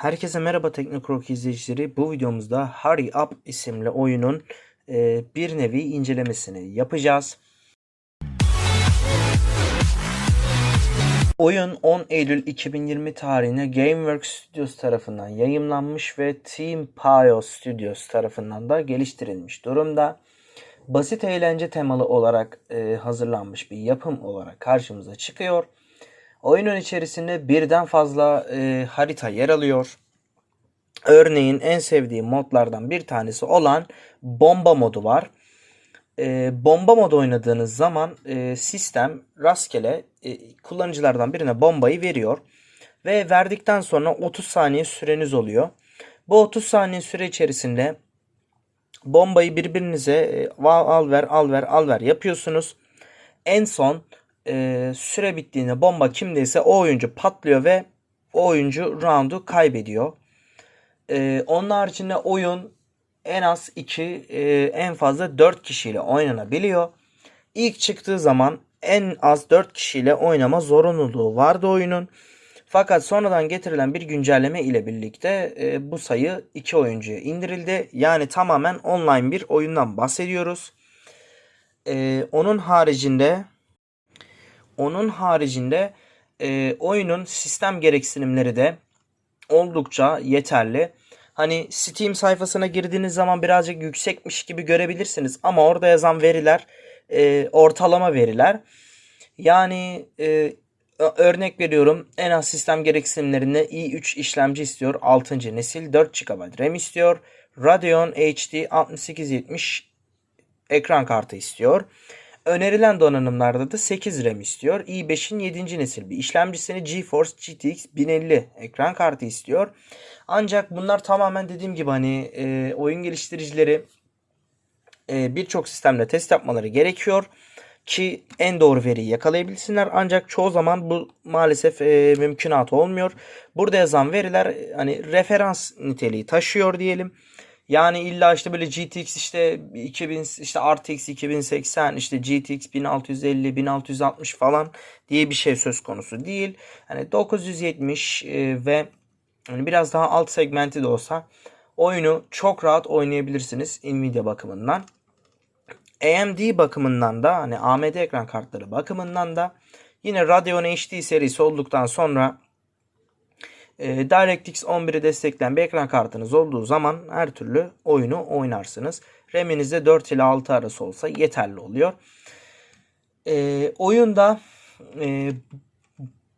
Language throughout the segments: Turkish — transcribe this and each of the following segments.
Herkese merhaba Teknokrok izleyicileri. Bu videomuzda Hurry Up isimli oyunun e, bir nevi incelemesini yapacağız. Oyun 10 Eylül 2020 tarihine Gameworks Studios tarafından yayımlanmış ve Team Pio Studios tarafından da geliştirilmiş durumda. Basit eğlence temalı olarak e, hazırlanmış bir yapım olarak karşımıza çıkıyor. Oyunun içerisinde birden fazla e, harita yer alıyor. Örneğin en sevdiğim modlardan bir tanesi olan bomba modu var. E, bomba modu oynadığınız zaman e, sistem rastgele e, kullanıcılardan birine bombayı veriyor. Ve verdikten sonra 30 saniye süreniz oluyor. Bu 30 saniye süre içerisinde bombayı birbirinize e, al ver al ver al ver yapıyorsunuz. En son e, süre bittiğinde bomba kimdeyse o oyuncu patlıyor ve o oyuncu roundu kaybediyor. E, onun haricinde oyun en az 2 e, en fazla 4 kişiyle oynanabiliyor. İlk çıktığı zaman en az 4 kişiyle oynama zorunluluğu vardı oyunun. Fakat sonradan getirilen bir güncelleme ile birlikte e, bu sayı 2 oyuncuya indirildi. Yani tamamen online bir oyundan bahsediyoruz. E, onun haricinde onun haricinde e, oyunun sistem gereksinimleri de oldukça yeterli. Hani Steam sayfasına girdiğiniz zaman birazcık yüksekmiş gibi görebilirsiniz ama orada yazan veriler e, ortalama veriler. Yani e, örnek veriyorum en az sistem gereksinimlerinde i3 işlemci istiyor 6. nesil 4 GB RAM istiyor. Radeon HD 6870 ekran kartı istiyor. Önerilen donanımlarda da 8 RAM istiyor. i5'in 7. nesil bir işlemcisini GeForce GTX 1050 ekran kartı istiyor. Ancak bunlar tamamen dediğim gibi hani e, oyun geliştiricileri e, birçok sistemle test yapmaları gerekiyor ki en doğru veriyi yakalayabilsinler. Ancak çoğu zaman bu maalesef e, mümkünat olmuyor. Burada yazan veriler hani referans niteliği taşıyor diyelim. Yani illa işte böyle GTX işte 2000 işte RTX 2080 işte GTX 1650 1660 falan diye bir şey söz konusu değil. Hani 970 e, ve hani biraz daha alt segmenti de olsa oyunu çok rahat oynayabilirsiniz Nvidia bakımından. AMD bakımından da hani AMD ekran kartları bakımından da yine Radeon HD serisi olduktan sonra e, DirectX 11'i destekleyen bir ekran kartınız olduğu zaman her türlü oyunu oynarsınız. RAM'inizde 4 ile 6 arası olsa yeterli oluyor. E, oyunda e,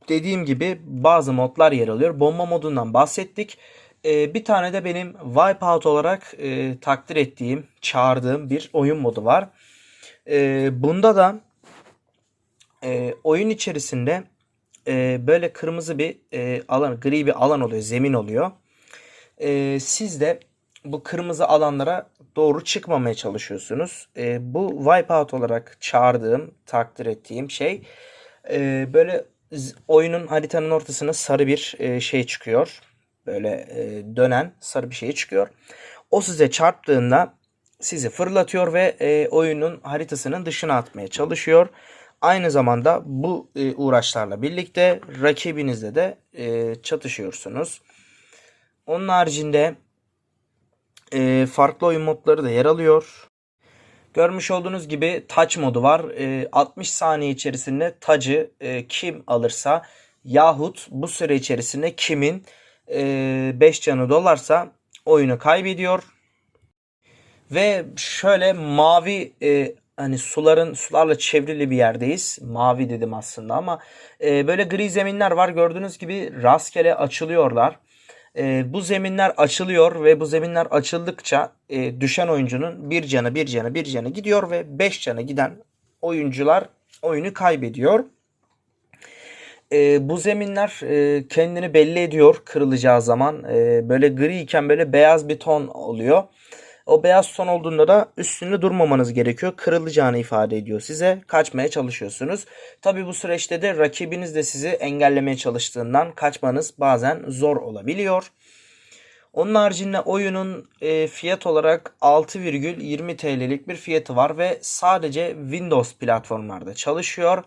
dediğim gibi bazı modlar yer alıyor. Bomba modundan bahsettik. E, bir tane de benim Wipeout olarak e, takdir ettiğim, çağırdığım bir oyun modu var. E, bunda da e, oyun içerisinde e, böyle kırmızı bir e, alan, gri bir alan oluyor, zemin oluyor. E, siz de bu kırmızı alanlara doğru çıkmamaya çalışıyorsunuz. E, bu wipeout olarak çağırdığım, takdir ettiğim şey e, böyle oyunun haritanın ortasına sarı bir e, şey çıkıyor. Böyle e, dönen sarı bir şey çıkıyor. O size çarptığında sizi fırlatıyor ve e, oyunun haritasının dışına atmaya çalışıyor. Aynı zamanda bu e, uğraşlarla birlikte rakibinizle de e, çatışıyorsunuz. Onun haricinde e, farklı oyun modları da yer alıyor. Görmüş olduğunuz gibi touch modu var. E, 60 saniye içerisinde tacı e, kim alırsa yahut bu süre içerisinde kimin 5 e, canı dolarsa oyunu kaybediyor. Ve şöyle mavi e, hani suların sularla çevrili bir yerdeyiz. Mavi dedim aslında ama e, böyle gri zeminler var. Gördüğünüz gibi rastgele açılıyorlar. E, bu zeminler açılıyor ve bu zeminler açıldıkça e, düşen oyuncunun bir canı bir canı bir canı gidiyor ve beş canı giden oyuncular oyunu kaybediyor. E, bu zeminler e, kendini belli ediyor kırılacağı zaman. E, böyle gri iken böyle beyaz bir ton oluyor. O beyaz ton olduğunda da üstünde durmamanız gerekiyor. Kırılacağını ifade ediyor size. Kaçmaya çalışıyorsunuz. Tabi bu süreçte de rakibiniz de sizi engellemeye çalıştığından kaçmanız bazen zor olabiliyor. Onun haricinde oyunun e, fiyat olarak 6,20 TL'lik bir fiyatı var ve sadece Windows platformlarda çalışıyor.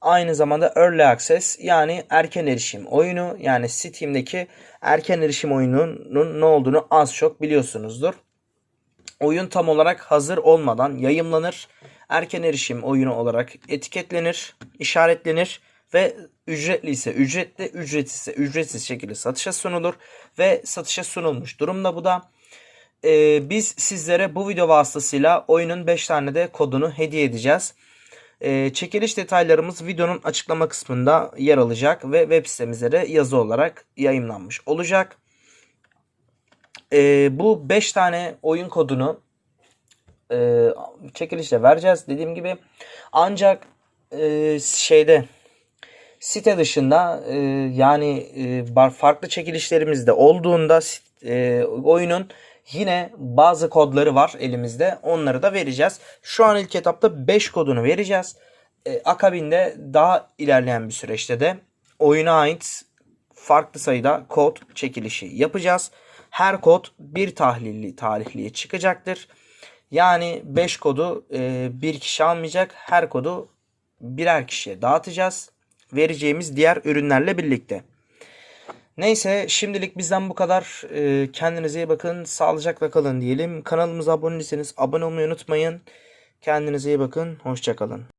Aynı zamanda Early Access yani erken erişim oyunu yani Steam'deki erken erişim oyununun ne olduğunu az çok biliyorsunuzdur. Oyun tam olarak hazır olmadan yayımlanır. Erken erişim oyunu olarak etiketlenir, işaretlenir ve ücretli ise ücretli, ücretsiz ise ücretsiz şekilde satışa sunulur ve satışa sunulmuş durumda bu da. Ee, biz sizlere bu video vasıtasıyla oyunun 5 tane de kodunu hediye edeceğiz. Ee, çekiliş detaylarımız videonun açıklama kısmında yer alacak ve web sitemizde de yazı olarak yayınlanmış olacak. Ee, bu 5 tane oyun kodunu e, çekilişle vereceğiz dediğim gibi. Ancak e, şeyde site dışında e, yani e, farklı çekilişlerimiz de olduğunda e, oyunun yine bazı kodları var elimizde. Onları da vereceğiz. Şu an ilk etapta 5 kodunu vereceğiz. E, akabinde daha ilerleyen bir süreçte de oyuna ait farklı sayıda kod çekilişi yapacağız. Her kod bir tahlilli tarihliye çıkacaktır. Yani 5 kodu e, bir kişi almayacak. Her kodu birer kişiye dağıtacağız. Vereceğimiz diğer ürünlerle birlikte. Neyse şimdilik bizden bu kadar. E, kendinize iyi bakın. Sağlıcakla kalın diyelim. Kanalımıza abone değilseniz abone olmayı unutmayın. Kendinize iyi bakın. Hoşçakalın.